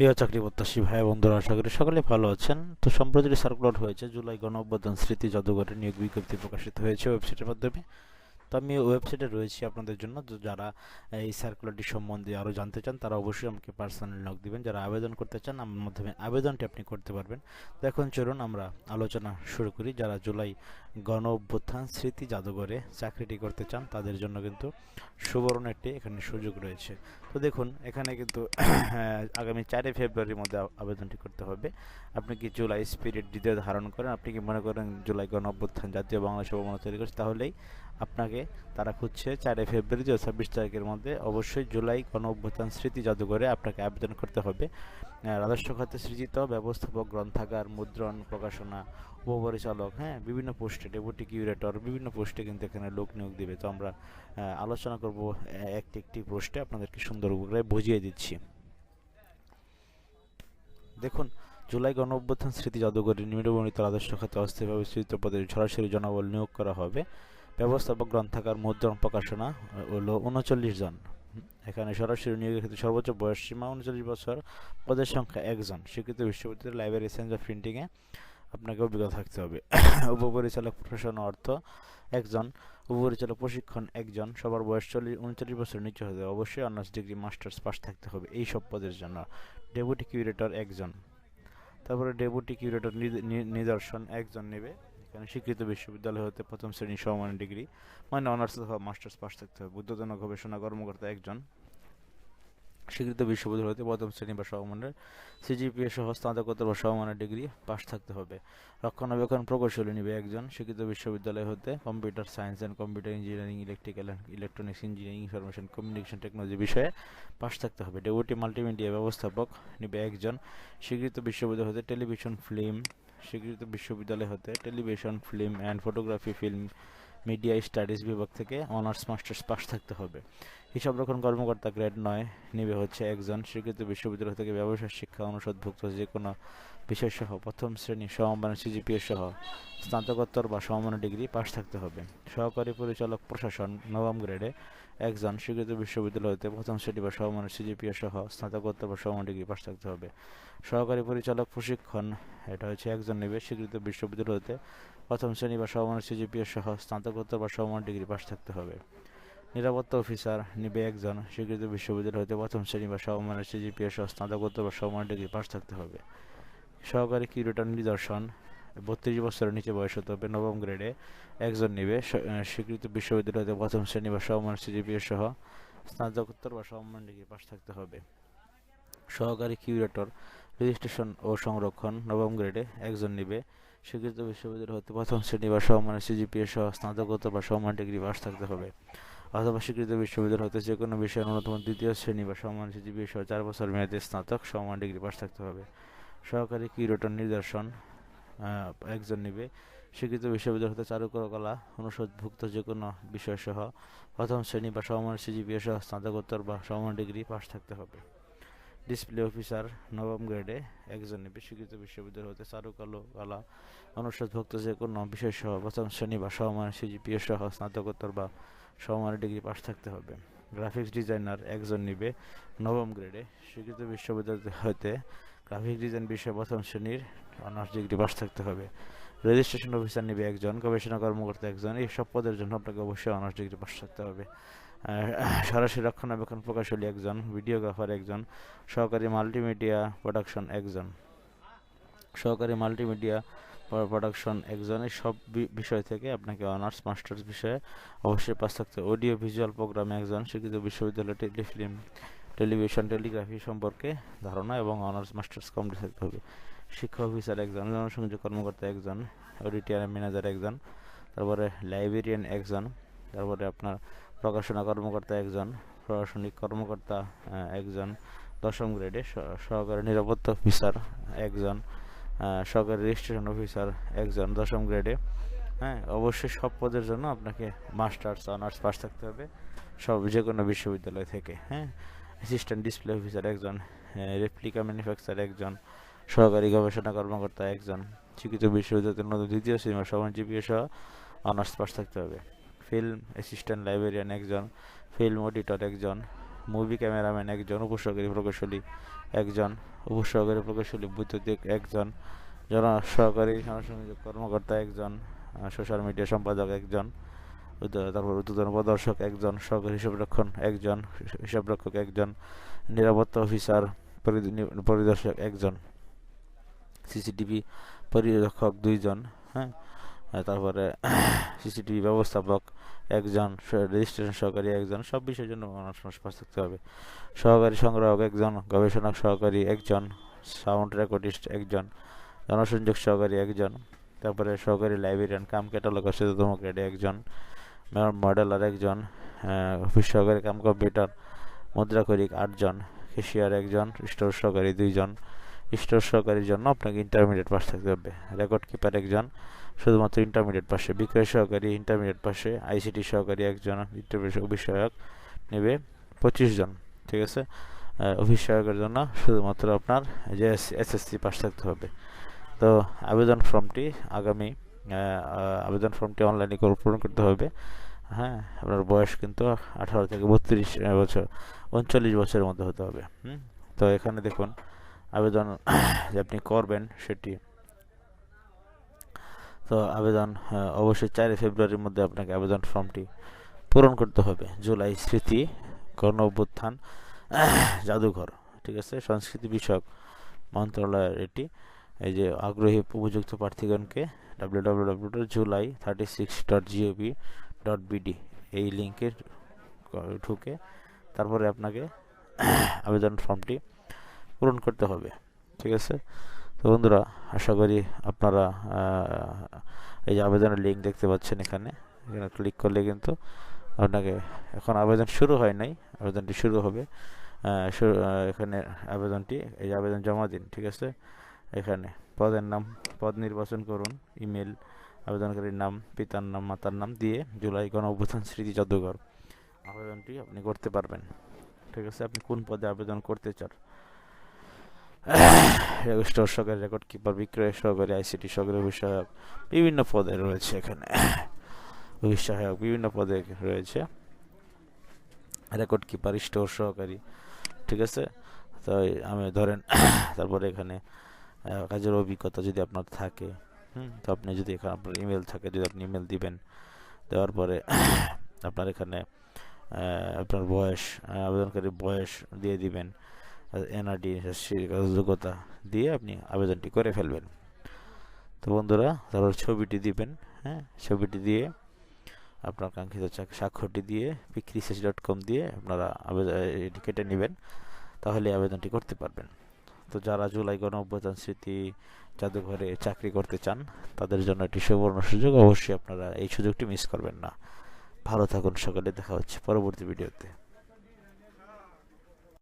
প্রিয় চাকরি প্রত্যাশী ভাই বন্ধুরা, আশা করি সকলে ভালো আছেন। তো সম্প্রতি সার্কুলার হয়েছে, জুলাই গণ অভ্যর্থন স্মৃতি জাদুঘরে নিয়োগ বিজ্ঞপ্তি প্রকাশিত হয়েছে ওয়েবসাইটের মাধ্যমে। তো আমি ওয়েবসাইটে রয়েছি আপনাদের জন্য। যারা এই সার্কুলারটি সম্বন্ধে আরও জানতে চান, তারা অবশ্যই আমাকে পার্সোনাল নক দিবেন। যারা আবেদন করতে চান, আমার মাধ্যমে আবেদনটি আপনি করতে পারবেন। তো এখন চলুন আমরা আলোচনা শুরু করি। যারা জুলাই গণ অভ্যুত্থান স্মৃতি জাদুঘরে চাকরিটি করতে চান, তাদের জন্য কিন্তু সুবর্ণ একটি এখানে সুযোগ রয়েছে। তো দেখুন, এখানে কিন্তু আগামী চারই ফেব্রুয়ারির মধ্যে আবেদনটি করতে হবে। আপনি কি জুলাই স্পিরিট দ্বিতীয় ধারণ করেন? আপনি কি মনে করেন জুলাই গণ অভ্যুত্থান জাতীয় বাংলা সভা তৈরি করছে? তাহলেই আপনাকে তারা খুঁজছে চারই ফেব্রুয়ারি দু ছাব্বিশ তারিখের মধ্যে। অবশ্যই জুলাই গণ অভ্যুত্থান স্মৃতি জাদুঘরে আপনাকে আবেদন করতে হবে। রাজস্ব খাতে সৃজিত ব্যবস্থাপক, গ্রন্থাগার, মুদ্রণ, প্রকাশনা, উপপরিচালক হ্যাঁ বিভিন্ন পোস্টে, ডেপুটি কিউরেটর, বিভিন্ন পোস্টে কিন্তু এখানে লোক নিয়োগ দিবে। তো আমরা আলোচনা করব একটি একটি পোস্টে আপনাদেরকে সুন্দর করে বুঝিয়ে দিচ্ছি। দেখুন, জুলাই গণ অভ্যুত্থান স্মৃতি জাদুঘরে নিম্নবর্ণিত আদর্শ খাতে অস্থায়ীভাবে সৃজিত পদে সরাসরি জনবল নিয়োগ করা হবে। ব্যবস্থাপক গ্রন্থাগার মুদ্রণ প্রকাশনা হলো উনচল্লিশ জন। এখানে সরাসরি নিয়োগের ক্ষেত্রে সর্বোচ্চ বয়স সীমা উনচল্লিশ বছর, পদের সংখ্যা একজন স্বীকৃত বিশ্ববিদ্যালয় লাইব্রেরি সেন্স অফ প্রিন্টিংয়ে আপনাকে অভিজ্ঞতা থাকতে হবে। উপপরিচালক প্রশাসন অর্থ একজন উপপরিচালক প্রশিক্ষণ একজন সবার বয়স চল্লিশ, উনচল্লিশ বছরের নিচে হতে অবশ্যই অনার্স ডিগ্রি মাস্টার্স পাস থাকতে হবে এই সব পদের জন্য। ডেপুটি কিউরেটর একজন তারপরে ডেপুটি কিউরেটর নিদর্শন একজন নেবে। এখানে স্বীকৃত বিশ্ববিদ্যালয় হতে প্রথম শ্রেণি সমমান ডিগ্রি। মানে অনার্স অথবা মাস্টার্স পাস থাকতে হবে। বুদ্ধজনক গবেষণা কর্মকর্তা একজন। স্বীকৃত বিশ্ববিদ্যালয় হতে প্রথম শ্রেণি বা সমমানের সিজিপিএ সহ স্নাতকোত্তর বা সমমানের ডিগ্রি পাস থাকতে হবে। রক্ষণাবেক্ষণ প্রকৌশলী নিবে একজন। স্বীকৃত বিশ্ববিদ্যালয় হতে computer science and computer engineering, electrical and electronics engineering, information communication technology বিষয়ে পাস থাকতে হবে। ডেপুটি মাল্টিমিডিয়া ব্যবস্থাপক নিবে একজন। স্বীকৃত বিশ্ববিদ্যালয় হতে টেলিভিশন, ফিল্ম স্বীকৃত বিশ্ববিদ্যালয় হতে television, film and photography, film media studies বিভাগ থেকে অনার্স, মাস্টার্স পাস থাকতে হবে। হিসাব রক্ষণ কর্মকর্তা গ্রেড নয় নিবে হচ্ছে একজন স্বীকৃত বিশ্ববিদ্যালয় থেকে ব্যবসায় শিক্ষা অনুষদভুক্ত যে কোনো বিষয়সহ প্রথম শ্রেণি, সমমানের সিজিপিএ সহ স্নাতকোত্তর বা সমমানের ডিগ্রি পাস থাকতে হবে। সহকারী পরিচালক প্রশাসন নবম গ্রেডে একজন স্বীকৃত বিশ্ববিদ্যালয় হতে প্রথম শ্রেণি বা সমমানের সিজিপিএ সহ স্নাতকোত্তর বা সমমান ডিগ্রি পাশ থাকতে হবে। সহকারী পরিচালক প্রশিক্ষণ, এটা হচ্ছে একজন নেবে স্বীকৃত বিশ্ববিদ্যালয় হতে প্রথম শ্রেণি বা সমমানের সিজিপিএ সহ স্নাতকোত্তর বা সমমান ডিগ্রি পাশ থাকতে হবে। নিরাপত্তা অফিসার নিবে একজন স্বীকৃত বিশ্ববিদ্যালয় হতে প্রথম শ্রেণি বা সমমানের সিজিপিএ সহ স্নাতকোত্তর বা সমমান ডিগ্রি পাশ থাকতে হবে। সহকারী কিউরেটর নিদর্শন বত্রিশ বছরের নিচে বয়স হতে হবে, নবম গ্রেডে একজন নিবে। স্বীকৃত বিশ্ববিদ্যালয় হতে প্রথম শ্রেণি বা সমমানের সিজিপিএ সহ স্নাতকোত্তর বা সমমান ডিগ্রি পাশ থাকতে হবে। সহকারী কিউরেটর রেজিস্ট্রেশন ও সংরক্ষণ, নবম গ্রেডে একজন নিবে। স্বীকৃত বিশ্ববিদ্যালয় হতে প্রথম শ্রেণি বা সমমানের সিজিপিএ সহ স্নাতকোত্তর বা সমমান ডিগ্রি পাস থাকতে হবে। অথবা স্বীকৃত বিশ্ববিদ্যালয় হতে যে কোনো বিষয়ে ন্যূনতম দ্বিতীয় শ্রেণি বা সমমান সিজিপিএ সহ চার বছর মেয়াদে স্নাতক সমমান ডিগ্রি পাশ থাকতে হবে। সহকারী কিউরেটর নিদর্শন একজন নিবে। স্বীকৃত বিশ্ববিদ্যালয় হতে চারুকলা অনুষদভুক্ত যে কোনো বিষয় সহ প্রথম শ্রেণি বা সমমান সিজিপিএ সহ স্নাতকোত্তর বা সমমান ডিগ্রি পাস থাকতে হবে। ডিসপ্লে অফিসার নবম গ্রেডে একজন নেবে। স্বীকৃত বিশ্ববিদ্যালয় হতে চারুকলা কলা অনুষদভুক্ত যে কোনো বিষয় সহ প্রথম শ্রেণি বা সমমান সিজিপিএ সহ স্নাতকোত্তর বা সমমানের ডিগ্রি পাস থাকতে হবে। গ্রাফিক্স ডিজাইনার একজন নিবে নবম গ্রেডে। স্বীকৃত বিশ্ববিদ্যালয় হতে গ্রাফিক ডিজাইন বিষয়ে প্রথম শ্রেণির অনার্স ডিগ্রি পাস থাকতে হবে। রেজিস্ট্রেশন অফিসার নেবে একজন, গবেষণা কর্মকর্তা একজন, এই সব পদের জন্য আপনাকে অবশ্যই অনার্স ডিগ্রি পাস থাকতে হবে। সরাসরি রক্ষণাবেক্ষণ প্রকাশলী একজন, ভিডিওগ্রাফার একজন, সহকারী মাল্টিমিডিয়া প্রোডাকশন একজন। সহকারী মাল্টিমিডিয়া প্রোডাকশন একজন, এই সব বিষয় থেকে আপনাকে অনার্স, মাস্টার্স বিষয়ে অবশ্যই পাস থাকতে অডিও ভিজুয়াল প্রোগ্রামে একজন স্বীকৃত বিশ্ববিদ্যালয় টেলিফিল্ম টেলিভিশন, টেলিগ্রাফি সম্পর্কে ধারণা এবং অনার্স, মাস্টার্স কমপ্লিট থাকতে হবে। শিক্ষা অফিসার একজন, জনসংযোগ কর্মকর্তা একজন অডিটিয়ার ম্যানেজার একজন, তারপরে লাইব্রেরিয়ান একজন, তারপরে আপনার প্রকাশনা কর্মকর্তা একজন, প্রশাসনিক কর্মকর্তা একজন, দশম গ্রেডে সহকারী নিরাপত্তা অফিসার একজন সহকারী রেজিস্ট্রেশন অফিসার একজন, দশম গ্রেডে। হ্যাঁ অবশ্যই সব পদের জন্য আপনাকে মাস্টার্স, অনার্স পাস থাকতে হবে। সব যে কোনো বিশ্ববিদ্যালয় থেকে হ্যাঁ। অ্যাসিস্ট্যান্ট ডিসপ্লে অফিসার একজন রেপ্লিকা ম্যানুফ্যাকচার একজন, সহকারী গবেষণা কর্মকর্তা একজন স্বীকৃত বিশ্ববিদ্যালয়ের নতুন দ্বিতীয় শ্রেণি সমান সহ অনার্স পাস থাকতে হবে। ফিল্ম অ্যাসিস্ট্যান্ট লাইব্রেরিয়ান একজন ফিল্ম অডিটর একজন মুভি ক্যামেরাম্যান একজন, উপসহকারী প্রকৌশলী একজন, উপসহকারী প্রকৌশলী বৈদ্যুতিক একজন, জন সহকারী সাংসংযোগ কর্মকর্তা একজন সোশ্যাল মিডিয়া সম্পাদক একজন তারপর উদ্বোধন প্রদর্শক একজন সহকারী হিসাবরক্ষণ একজন, হিসাবরক্ষক একজন, নিরাপত্তা অফিসার পরিদর্শক একজন, সিসিটিভি পরিরক্ষক দুইজন হ্যাঁ? তারপরে সিসিটিভি ব্যবস্থাপক একজন রেজিস্ট্রেশন সহকারী একজন, সব বিষয়ের জন্য পাস থাকতে হবে। সহকারী সংগ্রাহক একজন গবেষণা সহকারী একজন, সাউন্ড রেকর্ডিস্ট একজন, জনসংযোগ সহকারী একজন, তারপরে সহকারী লাইব্রেরিয়ান, কাম ক্যাটালগার সচেতন ক্রেডি একজন মডেলার একজন অফিস সহকারী কাম কম্পিউটার, মুদ্রা করিক আটজন কেশিয়ার একজন স্টোর সহকারী দুইজন। স্টোর সহকারীর জন্য আপনাকে ইন্টারমিডিয়েট পাস থাকতে হবে। রেকর্ড কিপার একজন, শুধুমাত্র ইন্টারমিডিয়েট পাশে বিক্রয় সহকারী ইন্টারমিডিয়েট পাশে আইসিটি সহকারী একজন ইন্টারমিডিয়েট সহায়ক নেবে পঁচিশ জন, ঠিক আছে? অফিস সহায়কের জন্য শুধুমাত্র আপনার যে এসএসসি পাস থাকতে হবে। তো আবেদন ফর্মটি আগামী আবেদন ফর্মটি অনলাইনে পূরণ করতে হবে। হ্যাঁ আপনার বয়স কিন্তু আঠারো থেকে বত্রিশ বছর, উনচল্লিশ বছরের মধ্যে হতে হবে। তো এখানে দেখুন, আবেদন যে আপনি করবেন সেটি। তো আবেদন অবশ্যই চারই ফেব্রুয়ারির মধ্যে আপনাকে আবেদন ফর্মটি পূরণ করতে হবে। জুলাই স্মৃতি গণ অভ্যুত্থান জাদুঘর, ঠিক আছে? সংস্কৃতি বিষয়ক মন্ত্রণালয়ের এটি। এই যে আগ্রহী উপযুক্ত প্রার্থীগণকে W W W dot July thirty six dot GOV dot BD এই লিঙ্কে ঢুকে তারপরে আপনাকে আবেদন ফর্মটি পূরণ করতে হবে, ঠিক আছে? তো বন্ধুরা, আশা করি আপনারা এই যে আবেদনের লিঙ্ক দেখতে পাচ্ছেন এখানে এখানে ক্লিক করলে কিন্তু আপনাকে এখন আবেদন শুরু হয় নাই, আবেদনটি শুরু হবে এখানে আবেদনটি, এই আবেদন জমা দিন, ঠিক আছে? এখানে। পদের নাম, পদ নির্বাচন করুন, ইমেল, আবেদনকারীর নাম, পিতার নাম, মাতার নাম দিয়ে জুলাই গণ অভ্যুত্থান স্মৃতি জাদুঘর আবেদনটি আপনি করতে পারবেন। ঠিক আছে, আপনি কোন পদে আবেদন করতে চান? স্টোর সহকারী রেকর্ড কিপার, বিক্রয় সহকারী, আইসিটি সহকারী বিষয়ক বিভিন্ন পদে রয়েছে এখানে। সহায়ক, বিভিন্ন পদে রয়েছে। রেকর্ড কিপার, স্টোর সহকারী। ঠিক আছে তো এই আমি ধরেন, তারপরে এখানে কাজের অভিজ্ঞতা যদি আপনার থাকে হুম। তো আপনি যদি এখানে আপনার ইমেল থাকে যদি আপনি ইমেল দিবেন দেওয়ার পরে আপনার এখানে আপনার বয়স আবেদনকারী বয়স দিয়ে দিবেন এনআরডি যোগ্যতা দিয়ে আপনি আবেদনটি করে ফেলবেন। তো বন্ধুরা তারপর ছবিটি দিবেন হ্যাঁ? ছবিটি দিয়ে আপনার কাঙ্ক্ষিত স্বাক্ষরটি দিয়ে পিক্রিসেস ডট কম দিয়ে আপনারা আবেদন এটি কেটে নেবেন তাহলে আবেদনটি করতে পারবেন। তো যারা জুলাই গণ স্মৃতি জাদুঘরে চাকরি করতে চান, তাদের জন্য একটি সুবর্ণ সুযোগ। অবশ্যই আপনারা এই সুযোগটি মিস করবেন না। ভালো থাকুন সকালে, দেখা হচ্ছে পরবর্তী ভিডিওতে